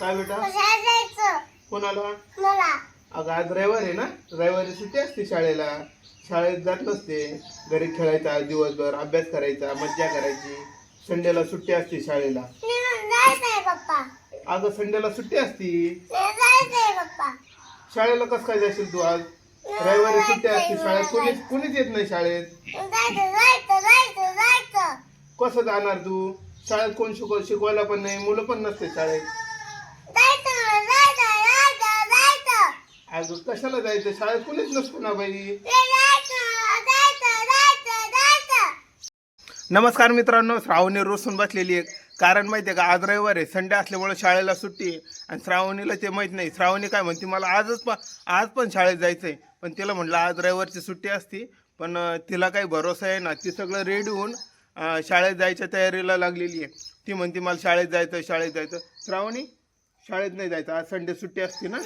काय बेटा? कोणाला? मला. अगं आज रविवार आहे ना? रविवारी सुट्टी असते शाळेला. शाळेत जात नसते. घरी खेळायचा दिवसभर अभ्यास करायचा मज्जा करायची. संडेला सुट्टी असते शाळेला. अगं संडेला सुट्टी असती. शाळेला कसं काय जाशील तू आज? रविवारी सुट्टी असते. शाळेत कोणीच कोणीच येत नाही शाळेत. कसं जाणार तू? शाळेत कोण शिकव शिकवायला पण नाही मुलं पण नसते शाळेत जायचं मला, जायचं जायचं अगं कशाला जायचं? शाळेत कोणीच नसतो ना बाई. नमस्कार मित्रांनो श्रावणी रोसून बसलेली आहे कारण माहिती आहे का आज रविवार आहे. संडे असल्यामुळे शाळेला सुट्टी आहे. आणि श्रावणीला ते माहीत नाही. श्रावणी काय म्हणते मला आजच पण आज पण शाळेत जायचं आहे पण तिला म्हटलं आज रविवारची सुट्टी असती. पण तिला काही भरोसा आहे ना. ती सगळं रेडी होऊन शाळेत जायच्या तयारीला लागलेली आहे. ती म्हणते मला शाळेत जायचं शाळेत जायचं श्रावणी शाळेत नाही जायचं. आज संडे सुट्टी असते ना?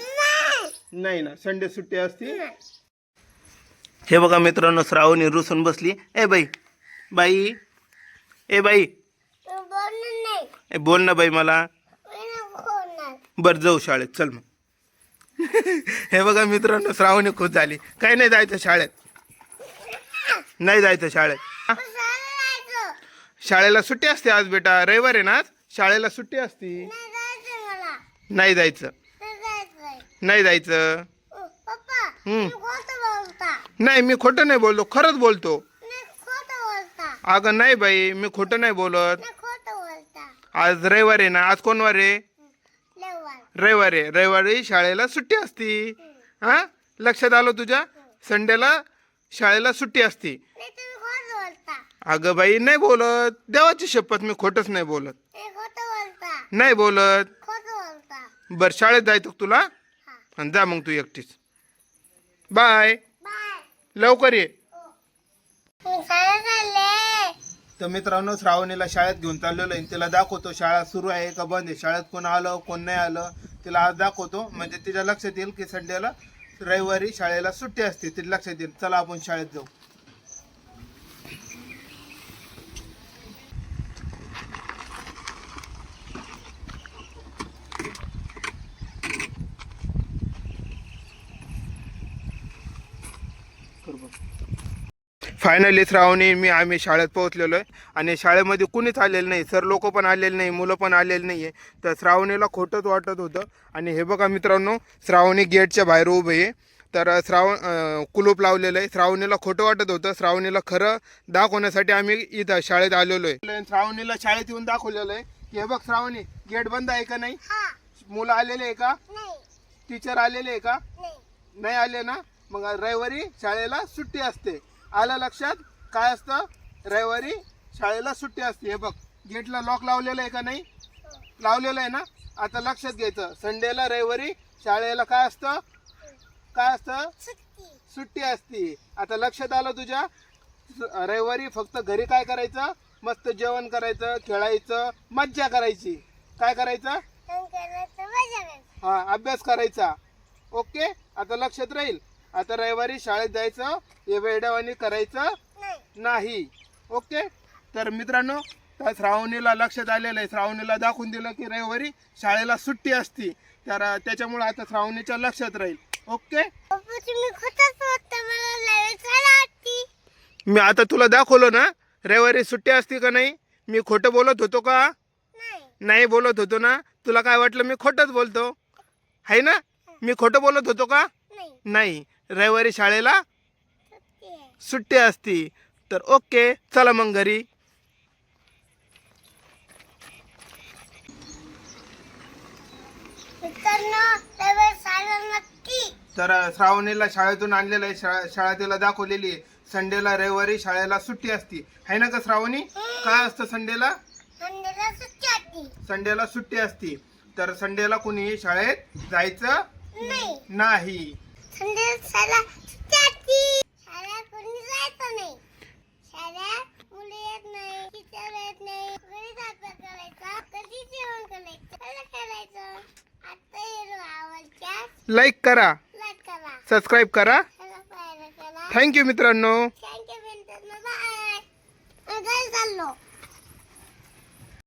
नाही ना संडे सुट्टी असती. हे बघा मित्रांनो श्रावणी रुसून बसली. ए बाई बाई ए बाई. ए बोल ना बाई मला. बर जाऊ शाळेत चल मग. हे बघा मित्रांनो श्रावणी खुश झाली. काही नाही जायचं शाळेत. नाही जायचं शाळेत. हा? शाळेला सुट्टी असते आज बेटा. रविवार आहे ना आज? शाळेला सुट्टी असती. नाही जायचं मला. नाही जायचं. नाही हम्म. मी खोटं बोलता. नाही मी खोटं नाही बोलतो खरंच बोलतो. नाही खोटं बोलता. अगं नाही बाई मी खोटं नाही बोलत. नाही खोटं बोलता. आज रविवार आहे ना आज कोण वार आहे? रविवार. आहे. रविवारी शाळेला सुट्टी असती. हा? लक्षात आलं तुझ्या? संडेला शाळेला सुट्टी असती. अगं बाई नाही बोलत. देवाची शपथ मी खोटच नाही बोलत. नाही बोलता. बर शाळेत जायचं का तुला? आणि जा मग तू एकटीच. बाय. बाय. लवकर ये. चालले तर मित्रांनो श्रावणीला शाळेत घेऊन चाललेलो आहे. तिला दाखवतो शाळा सुरू आहे का बंद आहे? शाळेत कोण आलं कोण नाही आलं? तिला आज दाखवतो. म्हणजे तिच्या लक्षात येईल की संडेला रविवारी शाळेला सुट्टी असते. तिला लक्षात येईल. चला आपण शाळेत जाऊ. फायनली श्रावणी मी आम्ही शाळेत पोहोचलेलो आहे. आणि शाळेमध्ये कुणीच आलेलं नाही सर लोक पण आलेले नाही मुलं पण आलेली नाही आहे तर श्रावणीला खोटंच वाटत होतं. आणि हे बघा मित्रांनो श्रावणी गेटच्या बाहेर उभे आहे. तर श्रावण कुलूप लावलेलं आहे. श्रावणीला खोटं वाटत होतं. श्रावणीला खरं दाखवण्यासाठी आम्ही इथं शाळेत आलेलो आहे. श्रावणीला शाळेत येऊन दाखवलेलं आहे की हे बघ श्रावणी गेट बंद आहे का नाही? मुलं आलेले आहे का? टीचर आलेले आहे का? नाही. आले ना? मग रविवारी शाळेला सुट्टी असते. आलं लक्षात? काय असतं? रविवारी शाळेला सुट्टी असते. हे बघ गेटला लॉक लावलेलं आहे का नाही? लावलेलं आहे ना? आता लक्षात घ्यायचं. संडेला रविवारी शाळेला काय असतं? काय असतं? सुट्टी. सुट्टी असते. आता लक्षात आलं तुझ्या? रविवारी फक्त घरी काय करायचं? मस्त जेवण करायचं खेळायचं मज्जा करायची. काय करायची. हा अभ्यास करायचा. ओके? आता लक्षात राहील? आता रविवारी शाळेत जायचं हे वेड्यावानी करायचं नाही. नाही. ओके? तर मित्रांनो त्या श्रावणीला लक्षात आलेलं आहे. श्रावणीला दाखवून दिलं की रविवारी शाळेला सुट्टी असती. तर त्याच्यामुळे आता श्रावणीच्या लक्षात राहील. ओके? मी आता तुला दाखवलं ना रविवारी सुट्टी असती का नाही? मी खोटं बोलत होतो का? नाही. बोलत होतो ना? तुला काय वाटलं मी खोटंच बोलतो? आहे ना? मी खोटं बोलत होतो का? नाही. रविवारी शाळेला सुट्टी असती. तर ओके चला मग घरी. शाळेला तर श्रावणीला शाळेतून आणलेलं आहे शाळा शाळा तिला दाखवलेली आहे. संडेला रविवारी शाळेला सुट्टी असती. आहे ना का श्रावणी? काय असतं संडेला? संडेला सुट्टी असते. संडेला सुट्टी असती. तर संडेला कुणी शाळेत जायचं नाही. संडे शाळा शाळा जायचं नाही. शाळा मुली येत नाही येत नाही. घरी करायचा करायचं लाईक करा. करा. सबस्क्राईब करा. थँक्यू मित्रांनो. थँक्यू मित्रांनो. बाय